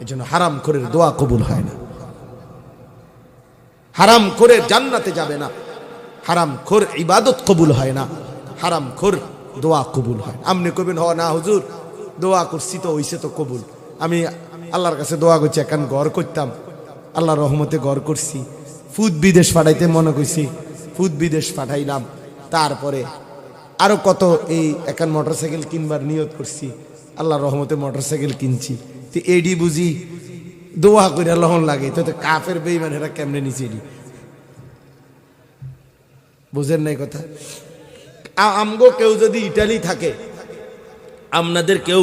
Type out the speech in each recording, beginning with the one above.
এই জন্য হারাম করে দোয়া কবুল হয় না। হারাম করে জান্নাতে যাবে না। হারাম খোর ইবাদত কবুল হয় না। হারাম খোর দোয়া কবুল হয় আপনি কবেন হ না, হুজুর, দোয়া করছি তো, হইছে তো কবুল। আমি আল্লাহর কাছে দোয়া করছি এখন ঘর করতাম। আল্লাহর রহমতে ঘর করছি। ফুদ বিদেশ পাঠাইতে মনে করছি, ফুদ বিদেশ পাঠাইলাম। তারপরে আরও কত এই এখন মোটরসাইকেল কিনবার নিয়ত করছি। আল্লাহর রহমতে মোটরসাইকেল কিনছি। তো এডি বুঝি, দোয়া করে লহন লাগে তো কাফের বেইমান এরা কেমনে নিচে এডি? বুঝেন নাই কথা? আমগো কেউ যদি ইটালি থাকে আপনাদের কেউ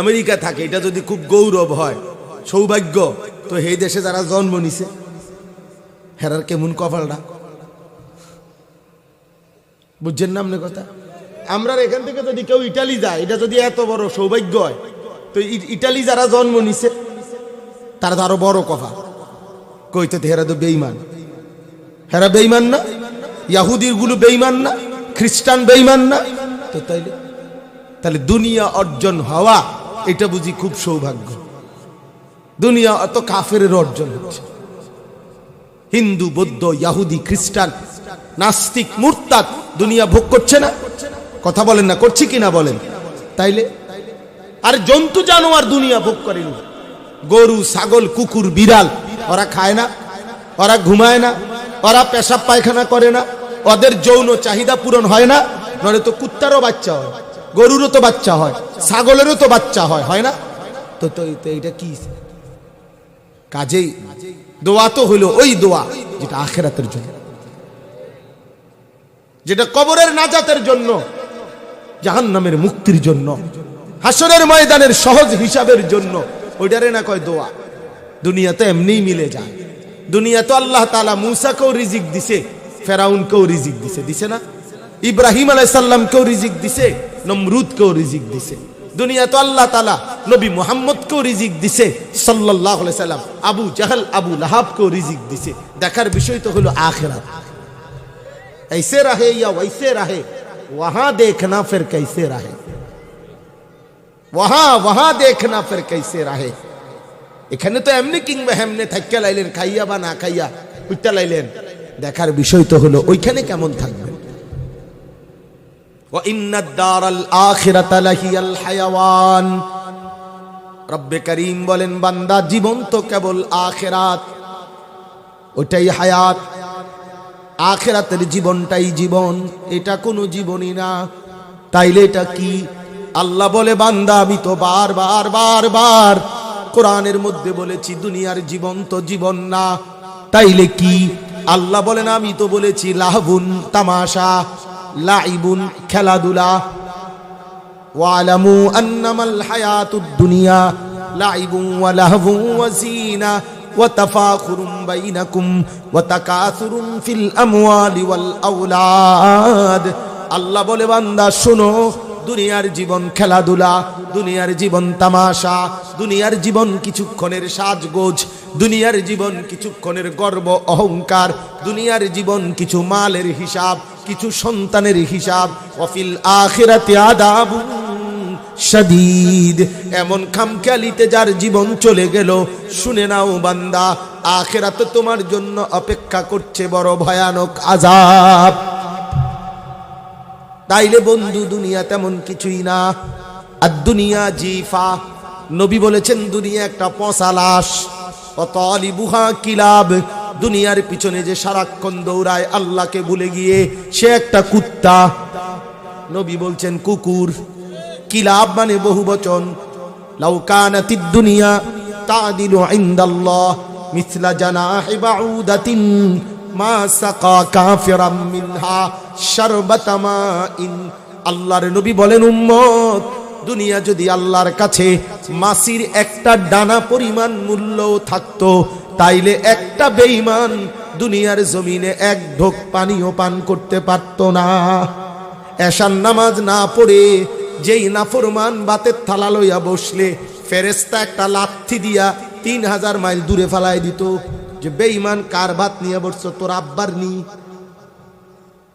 আমেরিকা থাকে, এটা যদি খুব গৌরব হয়, সৌভাগ্য, তো এই দেশে যারা জন্ম নিছে, হেরার কেমন কপালটা বুঝছেন না আপনার কথা? আমরা এখান থেকে যদি কেউ ইটালি যায়, এটা যদি এত বড় সৌভাগ্য হয় তো ইটালি যারা জন্ম নিছে, তারা তো আরও বড় কথা কইতে হেরা তো বেইমান হেরা বেইমান না? ইয়াহুদিরগুলো বেইমান না? খ্রিস্টান বেইমান না? তো তাইলে তাহলে দুনিয়া অর্জন হওয়া, এটা বুঝি খুব সৌভাগ্য। দুনিয়া অত কাফের অর্জন হচ্ছে। হিন্দু, বৌদ্ধ, ইয়াহুদি, খ্রিস্টান, নাস্তিক, মুরতাদ দুনিয়া ভোগ করছে না? কথা বলেন না, করছি কিনা বলেন? তাইলে আর জন্তু জানোয়ার দুনিয়া ভোগ করেনি গরু, ছাগল, কুকুর, বিড়াল, ওরা খায় না, ওরা ঘুমায় না, ওরা পেশাব পায়খানা করে না, ওদের যৌন চাহিদা পূরণ হয় না নলে তো কুত্তারও বাচ্চা হয়, গরুরও তো বাচ্চা হয়, ছাগলেরও তো বাচ্চা হয় হয় না? তো তো এইটা কি? কাজেই দোয়া তো হইল ওই দোয়া যেটা আখেরাতের জন্য। যেটা কবরের নাজাতের জন্য, জাহান্নামের মুক্তির জন্য। হাসরের ময়দানের সহজ হিসাবের জন্য ওইটারে না কয় দোয়া দুনিয়াতে এমনিই মিলে যায় দুনিয়া তো আল্লাহ তালা মুসাকেও রিজিক দিছে ফেরাউনকেও রিজিক দিছে দিছে না ইব্রাহিম আলাইসাল্লামকেও রিজিক দিছে নমরুদকেও রিজিক দিছে দুনিয়া তো আল্লাহ তালা নবী মোহাম্মদকেও রিজিক দিছে সাল্লাহ সাল্লাম আবু জাহাল আবু লাহাবকেও রিজিক দিছে দেখার বিষয় তো হলো আখেরাত ऐसे रहे या वैसे रहे वहां देखना फिर कैसे रहे ওহা ওহা দেখ না ফের কেসে রাহে এখানে তো এমনি কিংবা হেমনে থাকতে লাইলেন খাইয়া বা না খাইয়া উঠতে লাইলেন দেখার বিষয় তো হলো ওইখানে কেমন থাকবেন রব্বে করিম বলেন বান্দা জীবন তো কেবল আখেরাত ওটাই হায়াত আখেরাতের জীবনটাই জীবন এটা কোনো জীবনই না তাইলে এটা কি আল্লাহ বলে, বান্দা, আমি তো বার বার বার বার কোরআনের মধ্যে বলেছি, দুনিয়ার জীবন তো জীবন না। তাইলে কি? আল্লাহ বলে, না, আমি তো বলেছি লাহবুন তামাশা, লাইবুন খেলাধুলা। ওয়ালামু দুনিয়া, লাইবুন আল্লাহ বলে, বান্দা, শোনো দুনিয়ার জীবন খেলাধুলা, দুনিয়ার জীবন তামাশা, দুনিয়ার জীবন কিছুক্ষণের সাজগোজ, দুনিয়ার জীবন কিছুক্ষণের গর্ব, অহংকার, দুনিয়ার জীবন কিছু মালের হিসাব, কিছু সন্তানের হিসাব অফিল আখিরাতে আদাবু শাদীদ। এমন খামখেয়ালিতে যার জীবন চলে গেল, শুনে নাও বান্দা, আখেরাতে তোমার জন্য অপেক্ষা করছে বড় ভয়ানক আজাব তাইলে বন্ধু, দুনিয়া তেমন কিছুই না। আর দুনিয়া জিফা। নবী বলেছেন, দুনিয়া একটা পচা লাশ। অতলি বুহা কিলাব। দুনিয়ার পিছনে যে সারাক্ষণ দৌড়ায়, আল্লাহকে ভুলে গিয়ে সে একটা কুত্তা। নবী বলছেন, কুকুর। কিলাব মানে বহু বচন। লাউকানাতিদ দুনিয়া তাদিলু ইনদাল্লাহ। মিথলা জানাহি বাউদাতিন মা সাকা কাফিরাম মিনহা শারবাতা মাইন আল্লাহর নবী বলেন, উম্মত, দুনিয়া যদি আল্লাহর কাছে মাসির একটা ডানা পরিমাণ মূল্য থাকতো, তাইলে একটা বেঈমান দুনিয়ার জমিনে এক ঢোক পানিও পান করতে পারতো না। এশান নামাজ না পড়ে যেই নাফরমান বাতের থালা লইয়া বসলে ফেরেস্তা একটা লাথি দিয়া তিন হাজার মাইল দূরে ফেলায় দিত। যে বেঈমান, কার ভাত নিয়ে বসছো? তোর আব্বার নি।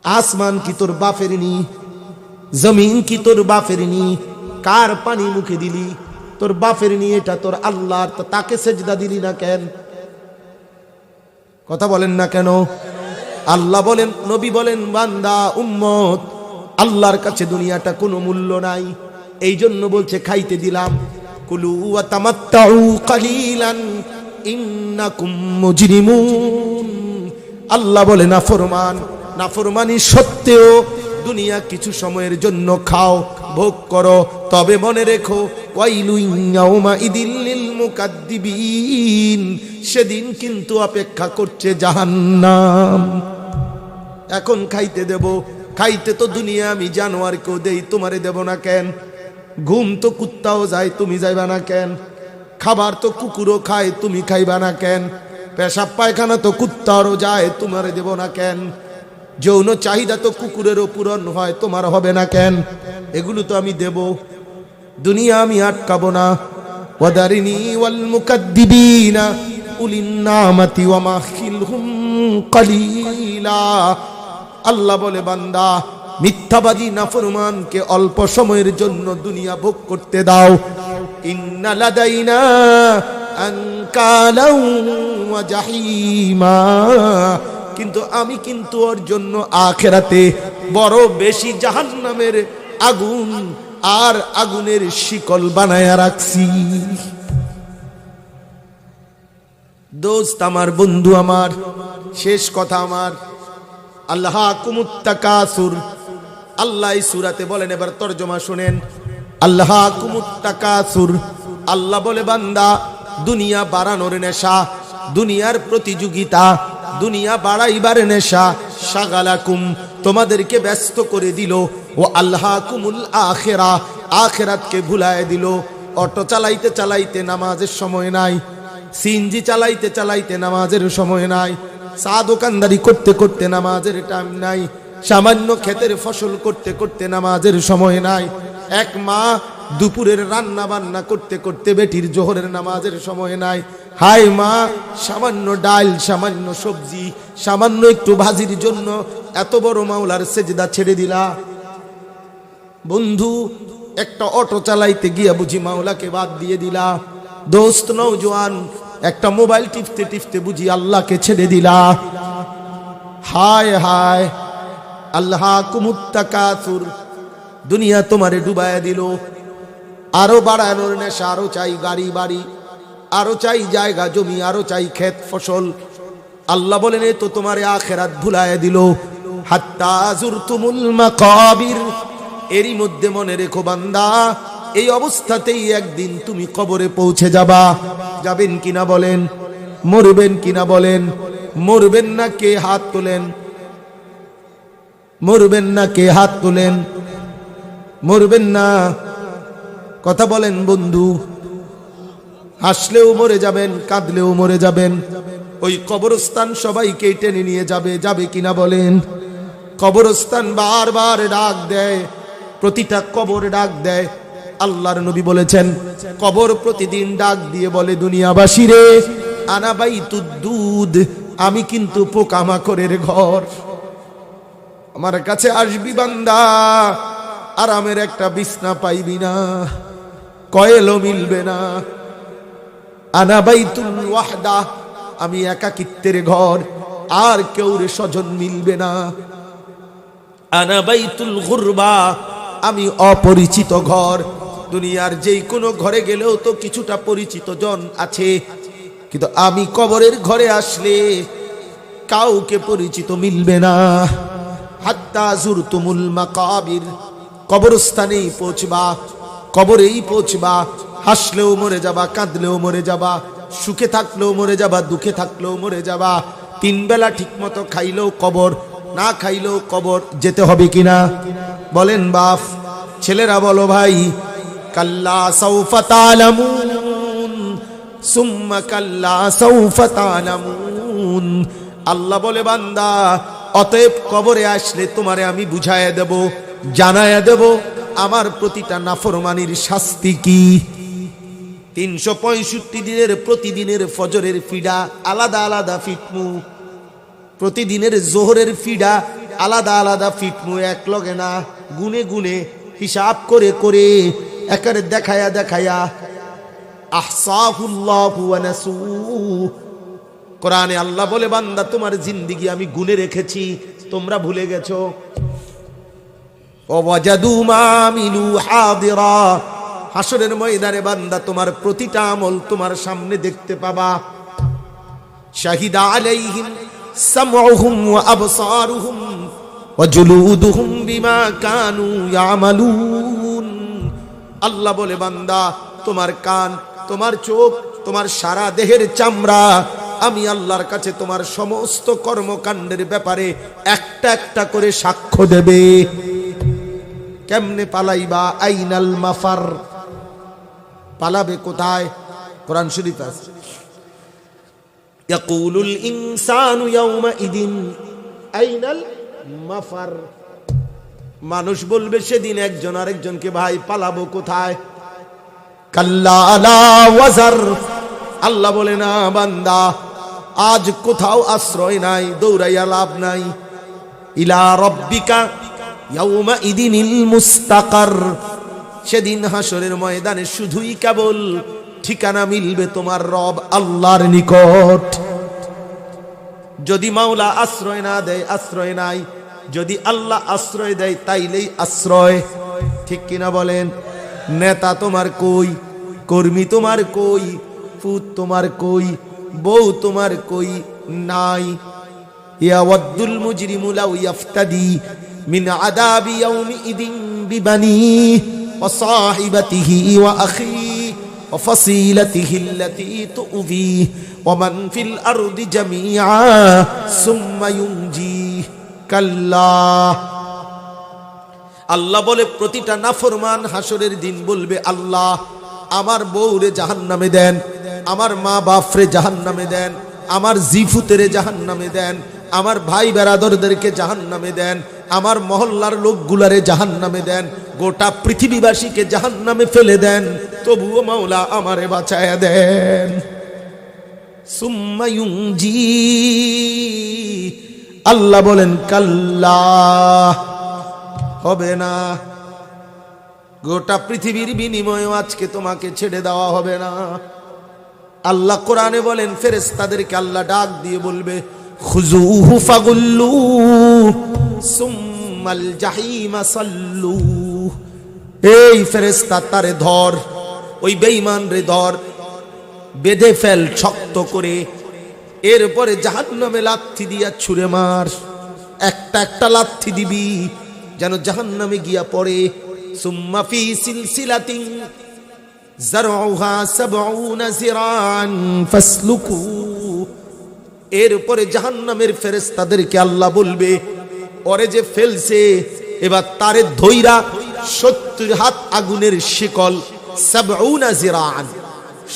আসমান কি তোর বাপের নি? জমিন কি তোর বাপের নি? কার পানি মুখে দিলি? তোর বাপের নিয়ে এটা তোর আল্লাহর। তাকে সেজদা দিলি না কেন? কথা বলেন না কেন? আল্লাহ বলেন, নবী বলেন, বান্দা, উম্মত, আল্লাহর কাছে দুনিয়াটা কোনো মূল্য নাই। এই জন্য বলছে, খাইতে দিলাম। কুলু তামাত্তাউ কালিলান। আল্লাহ বলে না ফরমান না ফরমানি সত্ত্বেও দুনিয়া কিছু সময়ের জন্য খাও, ভোগ করো, তবে মনে রেখো সেদিন কিন্তু অপেক্ষা করছে জাহান্নাম। এখন খাইতে দেব, খাইতে তো দুনিয়া আমি জানোয়ারকেও দেই, তোমারে দেব না কেন? ঘুম তো কুত্তাও যায়, তুমি যাইবা না কেন? খাবার তো কুকুরও খায়, তুমি খাইবা না কেন? পেশাব পায়খানা তো কুত্তারও যায়, তোমারে দেব না কেন? যৌন চাহিদা তো কুকুরেরও পূরণ হয়, তোমার হবে না কেন? এগুলো তো আমি দেব। দুনিয়া আমি আটকাবো না। ওয়াল কালিলা। আল্লাহ বলে, বান্দা মিথ্যাবাদী নাফরমানকে অল্প সময়ের জন্য দুনিয়া ভোগ করতে দাও। কিন্তু আমি কিন্তু ওর জন্য আখেরাতে বড় বেশি জাহান্নামের আগুন আর আগুনের শিকল বানায়া রাখছি। দোস্ত আমার, বন্ধু আমার, শেষ কথা আমার। আল্লাহ কুমুত্তাকাসুর আল্লাহ সুরাতে বলেন, এবার তর্জমা শুনেন। আল্লাহ কুমুত্তাকাসুর আল্লাহ বলে, বান্দা, দুনিয়া বাড়ানোর নেশা, দুনিয়ার প্রতিযোগিতা, দুনিয়া বাড়াইবার নেশা, সাগালাকুম, তোমাদেরকে ব্যস্ত করে দিল। ও আল্লাহ কুমুল আখেরা, আখেরাতকে ভুলায় দিল। অটো চালাইতে চালাইতে নামাজের সময় নাই সিনজি চালাইতে চালাইতে নামাজের সময় নাই, চা দোকানদারি করতে করতে নামাজের টাইম নাই সামান্য ক্ষেতের ফসল করতে করতে নামাজের সময় নাই। এক মা দুপুরের রান্না বান্না করতে করতে বেটির জোহরের নামাজের সময় নাই। হাই মা, সামান্য ডাল, সামান্য সবজি, সামান্য একটু ভাজির জন্য এত বড় মাওলার সেজদা ছেড়ে দিলা। বন্ধু, একটা অটো চালাইতে গিয়া বুঝি মাওলাকে বাদ দিয়ে দিলা। দোস্ত নৌজওয়ান একটা মোবাইল টিপতে টিপতে বুঝি আল্লাহকে ছেড়ে দিলা। হায় হায় আল্লাহ কুমুত্তাকাসুর দুনিয়া তোমারে ডুবায়া দিল। আরও বাড়ানোর নেশা, আরও চাই গাড়ি বাড়ি, আরও চাই জায়গা জমি, আরও চাই ক্ষেত ফসল। আল্লাহ বলেন তো তোমার আখেরাত ভুলায় দিল। হাত্তা জুরতুমুল মাকাবির। এরই মধ্যে মনে রেখো বান্দা, এই অবস্থাতেই একদিন তুমি কবরে পৌঁছে যাবা। যাবেন কিনা বলেন, মরবেন কিনা বলেন, মরবেন না কে হাত তোলেন। মরবেন না, কে হাত তোলেন? মরবেন না। কথা বলেন, বন্ধু। হাসলেও মরে যাবেন, কাঁদলেও মরে যাবেন। ওই কবরস্থান সবাইকে টেনে নিয়ে যাবে যাবে কিনা বলেন? কবরস্থান বারবার ডাক দেয়, প্রতিটা কবর ডাক দেয়। আল্লাহর নবী বলেছেন, কবর প্রতিদিন ডাক দিয়ে বলে দুনিয়াবাসী রে আনাবাই দুধ আমি কিন্তু পোকামাকড়ের ঘর। আমার কাছে আসবি বান্দা, আরামের একটা বিছনা পাইবি না, কয়েলও মিলবে না। আনাবাইতুল ওয়াহদা, আমি একাকিত্বের ঘর, আর কেউ রে স্বজন মিলবে না। আনাবাইতুল গুরবা, আমি অপরিচিত ঘর, দুনিয়ার যেই কোনো ঘরে গেলেও তো কিছুটা পরিচিত জন আছে। কিন্তু আমি কবরের ঘরে আসলে কাউকে পরিচিত মিলবে না। হাত্তা জুরতুমুল মাকাবির। কবরস্থানেই পৌঁছবা, কবরেই পৌঁছবা। হাসলেও মরে যাবা, কাঁদলেও মরে যাবা, সুখে থাকলেও মরে যাবা, দুঃখে থাকলেও মরে যাবা। তিন বেলা ঠিক মতো খাইলেও কবর, না খাইলেও কবর যেতে হবে কিনা? বলেন বাপ, ছেলেরা বলো ভাই, কাল্লা সৌফা তালামুন, সুম্মা কাল্লা সৌফা তালামুন। আল্লাহ বলে, বান্দা অতএব কবরে আসলে তোমারে আমি বুঝাইয়া দেব, জানাইয়া দেব, আমার প্রতিটা নাফরমানির শাস্তি কি? তিনশো পঁয়ষট্টি দিনের প্রতিদিনের ফজরের ফিডা আলাদা আলাদা ফিটমু। প্রতিদিনের জোহরের ফিডা আলাদা আলাদা ফিটমু, এক লগে না, গুনে গুনে হিসাব করে করে একারে দেখায়া দেখায়া আহসাহুল্লাহু কোরআনে আল্লাহ বলে, বান্দা, তোমার জিন্দিগি আমি গুনে রেখেছি, তোমরা ভুলে গেছো। হাসরের ময়দানে, বান্দা, তোমার প্রতিটা আমল তোমার সামনে দেখতে পাবা। শাহিদা আলাইহিম সামউহুম ওয়া আবসারুহুম ওয়া জুলুদুহুম বিমা কানু ইয়ামালুন। আল্লাহ বলে, বান্দা, তোমার কান, তোমার চোখ, তোমার সারা দেহের চামড়া আমি আল্লাহর কাছে তোমার সমস্ত কর্মকাণ্ডের ব্যাপারে একটা একটা করে সাক্ষ্য দেবে। কেমনে পালাইবা? আইনাল মাফার। পালাবে কোথায়? কোরআন শরীফ আছে। ইয়াকুলুল ইনসানু ইয়াউমাইদিন। আইনাল মাফার। মানুষ বলবে, সেদিন একজন আরেকজনকে ভাই, পালাবো কোথায়? কাল্লা আলা ওয়াজার। আল্লাহ বলে, না, বান্দা আজ কোথাও আশ্রয় নাই, দৌড়াইয়া লাভ নাই। ইলা রব্বিকা ইয়াউমা ইদিনিল মুস্তাকার। সেদিন হাসরের ময়দানে শুধুই কেবল ঠিকানা মিলবে তোমার রব আল্লাহর নিকট। যদি মাওলা আশ্রয় না দেয়, আশ্রয় নাই। যদি আল্লাহ আশ্রয় দেয়, তাইলেই আশ্রয়। ঠিক কিনা বলেন? নেতা তোমার কই? কর্মী তোমার কই? পুত তোমার কই? বউ তোমার কই নাই? ইয়াওয়াদ্দুল মুজরিমু লাউ ইয়াফতাদি মিন আযাবি ইয়াউমি ইদিন বিবানি ওয়া সাহিবাতিহি ওয়া আখি ওয়া ফাসিলাতিহি আল্লাতি তুউবি ওয়া মান ফিল আরদি জামিআ সুম্মা ইউনজি কাল্লা। আল্লাহ বলে, প্রতিটা নাফরমান হাসরের দিন বলবে, আল্লাহ, আমার বউরে জাহান্নামে দেন। আমার মা বাপরে জাহান নামে দেন, আমার জিফুতেরে জাহান নামে দেন, আমার ভাই বেরাদরদেরকে জাহান নামে দেন, আমার মহল্লার লোকগুলারে জাহান নামে দেন, গোটা পৃথিবীবাসীকে জাহান নামে ফেলে দেন, তবুও মাওলা আমারে বাঁচায় দেন। সুম্মায়ুংজি আল্লাহ বলেন, কাল্লা, হবে না। গোটা পৃথিবীর বিনিময়ে আজকে তোমাকে ছেড়ে দেওয়া হবে না। আল্লাহ কোরআনে বলেন ফেরেস তাদেরকে আল্লাহ ডাক দিয়ে বলবে এই ফেরেশতা, তারে ধর, ওই বেঈমান রে ধর, বেঁধে ফেল শক্ত করে, এরপরে জাহান্নামে লাথি দিয়া ছুঁড়ে মার। একটা একটা লাথি দিবি, যেন জাহান্নামে গিয়া পড়ে। সুম্মা ফি সিলসিলাতিন জারউহা সাবউনা জিরান ফাসলুকু এরপরে জাহান্নামের ফেরেশতাদেরকে আল্লাহ বলবে, ওরে যে ফেলছে, এবার তারে ধইরা সত্তর হাত আগুনের শিকল, সাবউনা জিরান।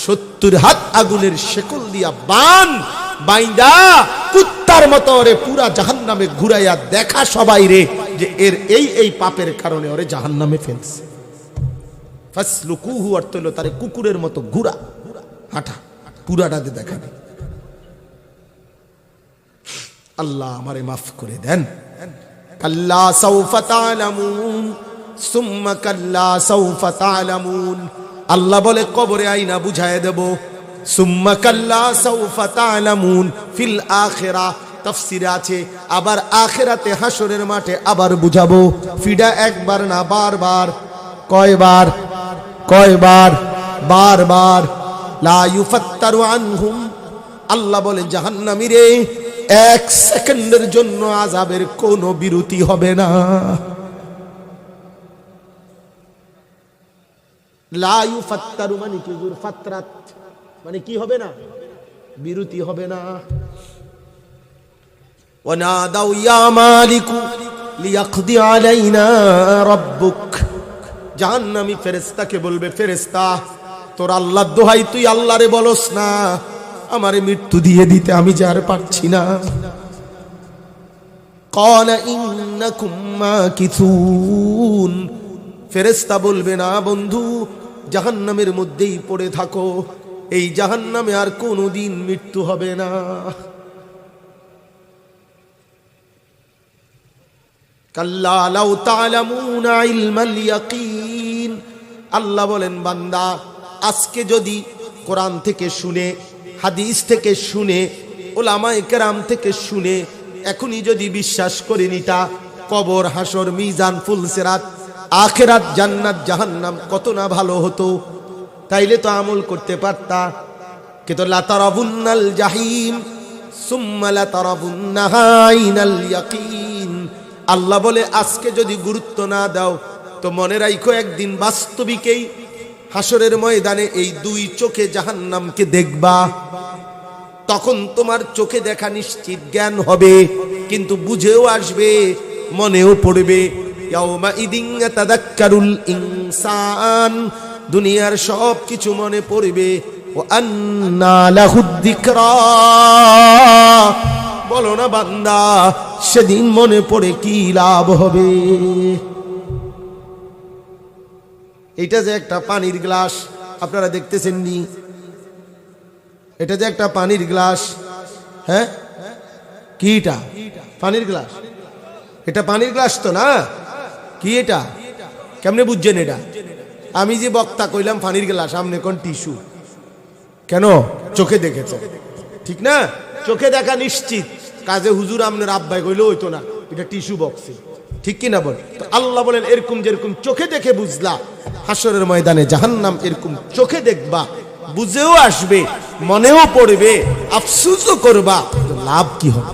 সত্তর হাত আগুনের শেকল দিয়া বান, বাইন্দা, কুত্তার মতো ওরে পুরা জাহান নামে ঘুরাইয়া দেখা সবাই রে, যে এর এই এই পাপের কারণে ওরে জাহান নামে ফেলছে। ফাসলুকুহু অর্থ হলো তারে কুকুরের মতো ঘুরা হাঁটা। পুরাটাতে দেখাবে আল্লাহ আমারে মাফ করে দেন। কাল্লা সাউফা তালামুন সুম্মা কাল্লা সাউফা তালামুন আল্লাহ বলে, কবরে আইনা বুঝায় দেব। সুম্মা কাল্লা সাউফা তালামুন ফিল আখিরা। তাফসিরে আছে, আবার আখেরাতে হাসরের মাঠে আবার বুঝাবো। ফিডা একবার না বারবার, কয়বার? কয়বার? বারবার। লাফাত্তারু আনহুম। আল্লাহ বলে, জাহান্নামি রে, এক সেকেন্ডের জন্য আজাবের কোনো বিরতি হবে না। লায়ু ফাত্তারু মানে কি? ফাত্রাত মানে কি হবে না? বিরতি হবে না। ওনা দাও ইয়া মালিকু লিয়াকদি আলাইনা রব্বুক। জাহান্নামি ফেরেস্তাকে বলবে ফেরেস্তা তোর আল্লাহ দোহাই তুই আল্লাহরে বলস না। আমার মৃত্যু দিয়ে দিতে আমি যার পারছি না। ফেরেস্তা বলবে, না বন্ধু, জাহান্নামের মধ্যেই পড়ে থাকো। এই জাহান্নামে আর কোনদিন মৃত্যু হবে না। কাল্লা আলাউ তালামুনা ইলমাল ইয়াকিন। আল্লাহ বলেন, বান্দা, আজকে যদি কোরআন থেকে শুনে, হাদিস থেকে শুনে, ওলামায় কেরাম থেকে শুনে, এখনই যদি বিশ্বাস করে নিতা, কবর, হাসর, মিজান, ফুলসেরাত, আখেরাত, জান্নাত, জাহান্নাম কত না ভালো হতো। তাইলে তো আমল করতে পারতা। কিন্তু লাতারাবুন্নাল জাহিম, সুম্মা লাতারাবুন্নাহা আইনাল ইয়াকিন। আল্লাহ বলে, আজকে যদি গুরুত্ব না দাও তো মনে রাখো একদিন বাস্তবিকেই হাসরের ময়দানে এই দুই চোখে জাহান্নামকে দেখবা। তখন তোমার চোখে দেখা নিশ্চিত জ্ঞান হবে, কিন্তু বুঝেও আসবে, মনেও পড়বে। ইনসান, দুনিয়ার সব কিছু মনে পড়বে। ও বলো না বান্দা, সেদিন মনে পড়ে কি লাভ হবে? এটা যে একটা পানির গ্লাস, আপনারা দেখতেছেন নি এটা যে একটা পানির গ্লাস হ্যাঁ? কি এটা? পানির গ্লাস? এটা পানির গ্লাস তো না? কি এটা? কেমনে বুঝছেন এটা? আমি যে বক্তা কইলাম পানির গ্লাস আমনে কোন টিস্যু? কেন? চোখে দেখেছে। ঠিক না? চোখে দেখা নিশ্চিত। কাজে হুজুর আমনের আব্বাই কইলে হইতো না, এটা টিস্যু বক্সে। ঠিক কিনা বল? আল্লাহ বলেন, এরকম যেরকম চোখে দেখে বুঝলা হাসরের ময়দানে জাহান্নাম এরকম চোখে দেখবা, বুঝেও আসবে, মনেও পড়বে, আফসুসও করবা লাভ কি হবে?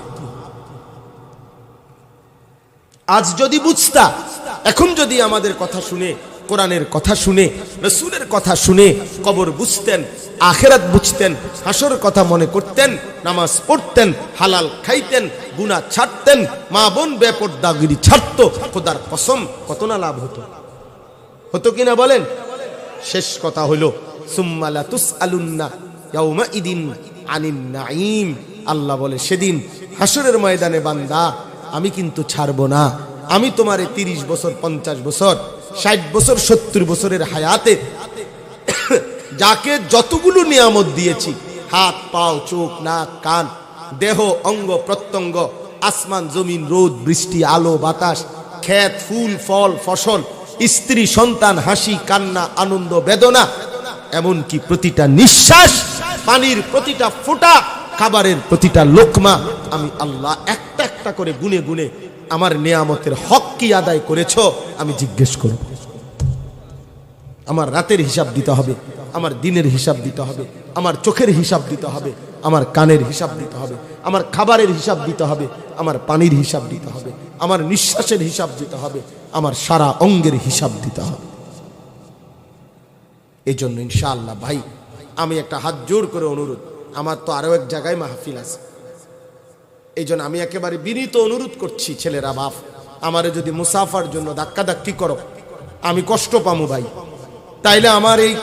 আজ যদি বুঝতা, এখন যদি আমাদের কথা শুনে, কোরআনের কথা শুনে, রসুলের কথা শুনে, কবর বুঝতেন, আখেরাত বুঝতেন হাসর কথা মনে করতেন, নামাজ পড়তেন, হালাল খাইতেন গুনা ছাড়তেন, মা বোন বেপর্দাগিরি ছাড়ত, খোদার কসম, কত না লাভ হতো। হতো কিনা বলেন? শেষ কথা হলো সুম্মালা তুস আলুন্না ইদিন আল্লাহ বলে, সেদিন হাসরের ময়দানে বান্দা, আমি কিন্তু ছাড়বো না। আমি তোমারে তিরিশ বছর, পঞ্চাশ বছর, ষাট বছর, সত্তর বছরের হায়াতে যাকে যতগুলো নিয়ামত দিয়েছি, হাত, পাও, চোখ, নাক, কান, দেহ, অঙ্গ, প্রত্যঙ্গ, আসমান, জমিন, রোদ, বৃষ্টি, আলো, বাতাস, ক্ষেত, ফুল, ফল, ফসল স্ত্রী, সন্তান, হাসি, কান্না, আনন্দ, বেদনা, এমনকি প্রতিটা নিঃশ্বাস, পানির প্রতিটা ফোঁটা, খাবারের প্রতিটা লোকমা, আমি আল্লাহ একটা একটা করে গুনে গুনে আমার নেয়ামতের হক কি আদায় করেছ, আমি জিজ্ঞেস করব। আমার রাতের হিসাব দিতে হবে, আমার দিনের হিসাব দিতে হবে, আমার চোখের হিসাব দিতে হবে, আমার কানের হিসাব দিতে হবে, আমার খাবারের হিসাব দিতে হবে, আমার পানির হিসাব দিতে হবে, আমার নিঃশ্বাসের হিসাব দিতে হবে আমার সারা অঙ্গের হিসাব দিতে হবে। এই জন্য ইনশাআল্লাহ ভাই, আমি একটা হাত জোর করে অনুরোধ, আমার তো আরও এক জায়গায় মাহফিল আছে। এই জন্য আমি একেবারে বিনীত অনুরোধ করছি ছেলেরা, বাপ, আমারে যদি মুসাফার জন্য ধাক্কা ধাক্কি করো, আমি কষ্ট পামু ভাই। তাইলে আমার এই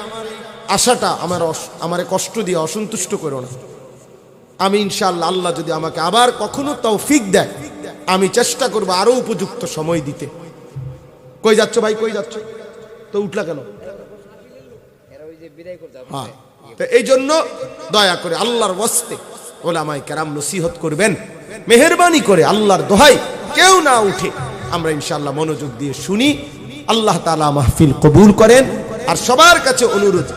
আশাটা আমার আমারে কষ্ট দিয়ে অসন্তুষ্ট করো না। আমি ইনশাআল্লাহ আল্লাহ যদি আমাকে আবার কখনো তৌফিক দেয়, আমি চেষ্টা করব আরও উপযুক্ত সময় দিতে। কই যাচ্ছ ভাই কই যাচ্ছ? তো উঠলা কেন? হ্যাঁ তো এই জন্য দয়া করে আল্লাহর বস্তে ওলামাই কেরাম নসিহত করবেন। মেহরবানি করে আল্লাহর দোহাই কেউ না উঠে। আমরা ইনশাল্লাহ মনোযোগ দিয়ে শুনি। আল্লাহ তালা মাহফিল কবুল করেন। আর সবার কাছে অনুরোধ